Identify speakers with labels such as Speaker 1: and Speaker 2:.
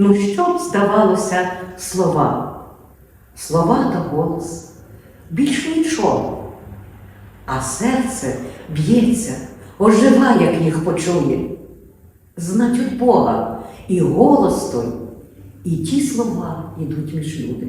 Speaker 1: Ну що б здавалося слова? Слова та голос, більше нічого. А серце б'ється, ожива, як їх почує. Значить Бога, і голос той, і ті слова йдуть між люди.